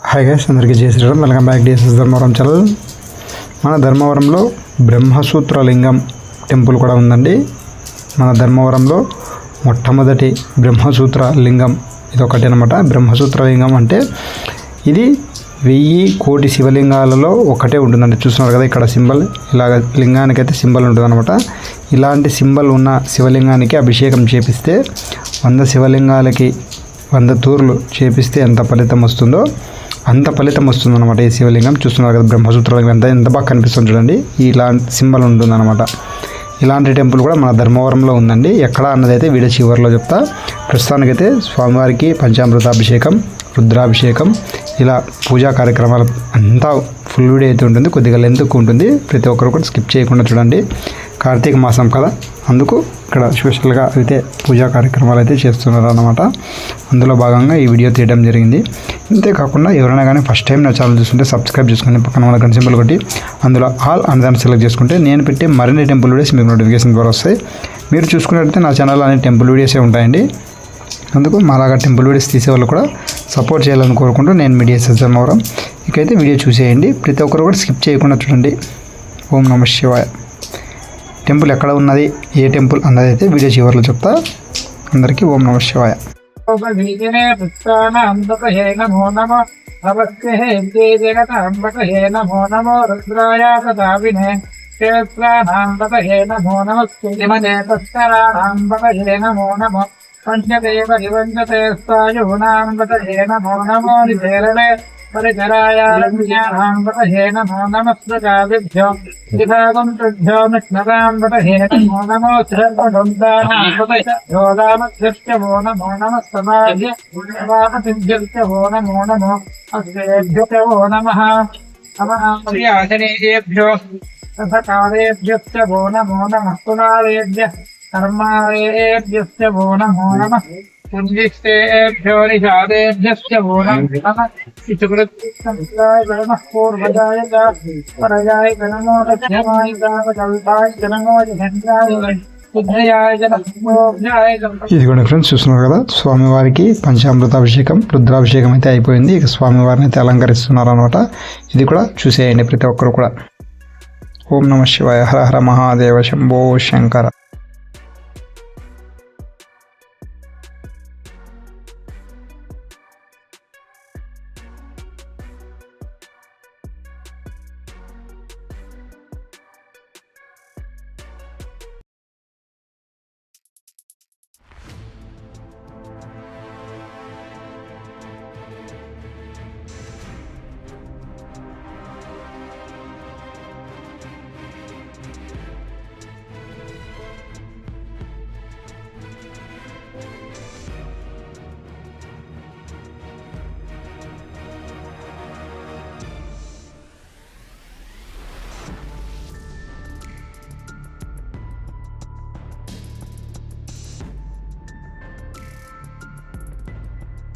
Hi guys అందరికీ జై Shriram. Welcome back DSS Dharmavaram channel మన ధర్మవరంలో బ్రహ్మసూత్ర లింగం టెంపుల్ కూడా ఉందండి. మన ధర్మవరంలో మొట్టమొదటి బ్రహ్మసూత్ర లింగం ఇది ఒకటి అనమాట బ్రహ్మసూత్ర లింగం అంటే ఇది వెయ్యి కోటి శివలింగాలలో ఒకటే ఉంటుందండి. చూస్తున్నారు కదా ఇక్కడ సింబల్. ఇలాగ లింగానికైతే సింబల్ ఉంటుందన్నమాట. ఇలాంటి సింబల్ ఉన్న శివలింగానికి అభిషేకం చేపిస్తే వంద శివలింగాలకి వంద తూర్లు చేపిస్తే ఎంత ఫలితం వస్తుందో అంత ఫలితం వస్తుంది అనమాట ఈ శివలింగం. చూస్తున్నారు కదా బ్రహ్మసూత్రలింగం ఎంత ఎంత బాగా కనిపిస్తుంది చూడండి. ఇలాంటి సింబల్ ఉంటుందన్నమాట. ఇలాంటి టెంపుల్ కూడా మన ధర్మవరంలో ఉందండి. ఎక్కడ అన్నది అయితే వీడియో చివరిలో చెప్తా. ప్రస్తుతానికైతే స్వామివారికి పంచామృతాభిషేకం రుద్రాభిషేకం ఇలా పూజా కార్యక్రమాలు అంతా ఫుల్ వీడియో అయితే ఉంటుంది కొద్దిగా లెంత్ ఎక్కువ ఉంటుంది. ప్రతి ఒక్కరు కూడా స్కిప్ చేయకుండా చూడండి. కార్తీక మాసం కదా అందుకు ఇక్కడ స్పెషల్గా అయితే పూజా కార్యక్రమాలు అయితే చేస్తున్నారు అనమాట అందులో భాగంగా ఈ వీడియో తీయడం జరిగింది. అంతేకాకుండా ఎవరైనా కానీ ఫస్ట్ టైం నా ఛానల్ చూస్తుంటే సబ్స్క్రైబ్ చేసుకుని పక్కన మన గంట సింబల్ కొట్టి అందులో ఆల్ దాన్ని సెలెక్ట్ చేసుకుంటే నేను పెట్టే మరిన్ని టెంపుల్ వీడియోస్ మీకు నోటిఫికేషన్ ద్వారా వస్తాయి. మీరు చూసుకున్నట్లయితే నా ఛానల్ అనే టెంపుల్ వీడియోసే ఉంటాయండి. అందుకు మాలాగా టెంపుల్ వీడియోస్ తీసే వాళ్ళు కూడా సపోర్ట్ చేయాలని కోరుకుంటూ నేను మీడియా సజ్జన్ అవరం. ఇకైతే వీడియో చూసేయండి. ప్రతి ఒక్కరు కూడా స్కిప్ చేయకుండా చూడండి. ఓం నమ శివాయ. టెంపుల్ ఎక్కడ ఉన్నది? ఏ టెంపుల్ అన్నది అయితే వీడియో చివరిలో చెప్తా. అందరికీ ఓం నమ శివాయ. ఉపవీజనే హే నమో నమ. నమస్తే జగతాంబకహే నమో. నమో రుద్రాయ కదావినే క్షేత్రానాంబకహే నమో నమస్తే తస్కరానాంబకహే నమో నమ పంచదేవ నివంజతే స్థాయూనాంబకహే నమో నమో నిధేరణే పరికరాయాలంబకహే నమో నమస్కాభ్యో విభాగం తుభ్యో మిష్ణరాంబకహే నమో నమో యోగామధ్యో నమో నమ సమాధ్య వామసిద్ధ్యో నమో నమో అస్యేభ్యో నమ నమః సకాలేభ్యశ్చ వో నమో నమ కులాలేభ్య కర్మాలేభ్యశ్చ వో నమో నమ పుంజిష్టేభ్యో నిషాదేభ్యశ్చ వో నమ ఇచుకృత్యాయ నమః పూర్వజాయ పరజాయ నమో దక్షమాయ కామకల్పాయ ఇదిగోండి ఫ్రెండ్స్ చూస్తున్నారు కదా? స్వామివారికి పంచామృతాభిషేకం రుద్రాభిషేకం అయితే అయిపోయింది. ఇక స్వామివారిని అయితే అలంకరిస్తున్నారు అనమాట ఇది కూడా చూసేయండి ప్రతి ఒక్కరు కూడా. ఓం నమ శివాయ. హర హర మహాదేవ శంభో శంకర.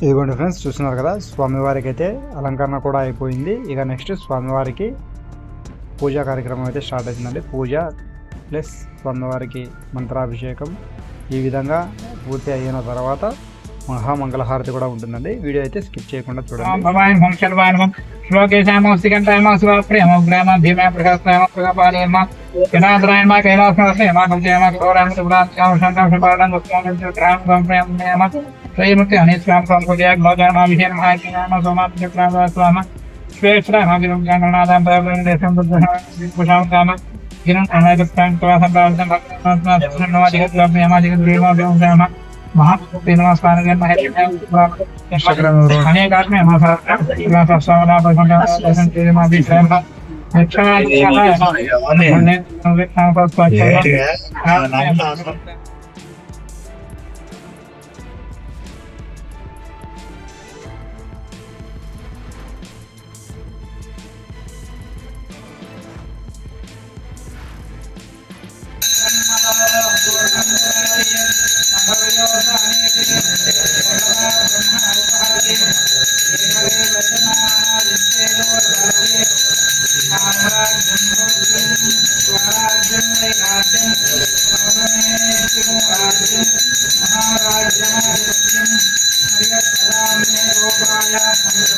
ఇదిగోండి ఫ్రెండ్స్ చూస్తున్నారు కదా స్వామివారికి అయితే అలంకరణ కూడా అయిపోయింది. ఇక నెక్స్ట్ స్వామివారికి పూజా కార్యక్రమం అయితే స్టార్ట్ అవుతుందండి. పూజ ప్లస్ స్వామివారికి మంత్రాభిషేకం ఈ విధంగా పూర్తి అయిన తర్వాత మహామంగళహారతి కూడా ఉంటుందండి. వీడియో అయితే స్కిప్ చేయకుండా చూడండి. శ్లోకేశామో సికంటాయమో శివ ప్రేమ గ్రామ భీమ ప్రకాశమ ప్రకాపాలేమ కైలాసమ గ్రామ श्रीमूर्ति हनीश्राम संस्कृत्या ग्लोचनाभिषेर्महाज्ञान सोमाभिषेक्राम श्वेश्रामाभिरुज्ञाननादां प्रवृन्देशं दुर्दशां काम गिरन् अनायकप्रां कलासम्प्रार्थं भक्तनमादिगद्रव्यमादिगद्रव्यमाभ्योग्राम महात्मनमस्कारगन् महेश्वरम् अनेकात्मे पर दर्शन के मां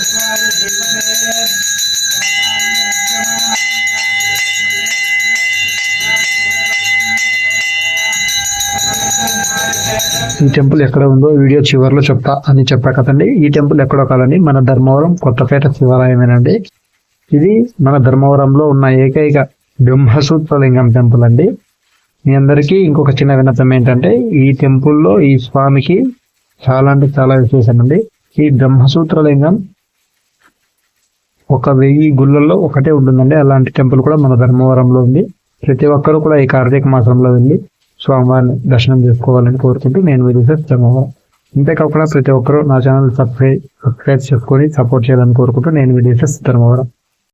भी ఈ టెంపుల్ ఎక్కడ ఉందో వీడియో చివరిలో చెప్తా అని చెప్పా కదండి. ఈ టెంపుల్ ఎక్కడో కాదండి మన ధర్మవరం కొత్తపేట శివాలయమేనండి. ఇది మన ధర్మవరంలో ఉన్న ఏకైక బ్రహ్మసూత్రలింగం టెంపుల్ అండి. మీ అందరికీ ఇంకొక చిన్న విన్నపం ఏంటంటే ఈ టెంపుల్లో ఈ స్వామికి చాలా అంటే చాలా విశేషం అండి ఈ బ్రహ్మసూత్రలింగం ఒక వెయ్యి గుళ్ళల్లో ఒకటే ఉంటుందండి. అలాంటి టెంపుల్ కూడా మన ధర్మవరంలో ఉంది. ప్రతి ఒక్కరు కూడా ఈ కార్తీక మాసంలో వెళ్ళి స్వామివారిని దర్శనం చేసుకోవాలని కోరుకుంటూ నేను వీడియో ధర్మవరం ఇంతేకాకుండా ప్రతి ఒక్కరూ నా ఛానల్ సబ్స్క్రైబ్ సబ్స్క్రైబ్ చేసుకొని సపోర్ట్ చేయాలని కోరుకుంటూ నేను వీడియో ధర్మవరం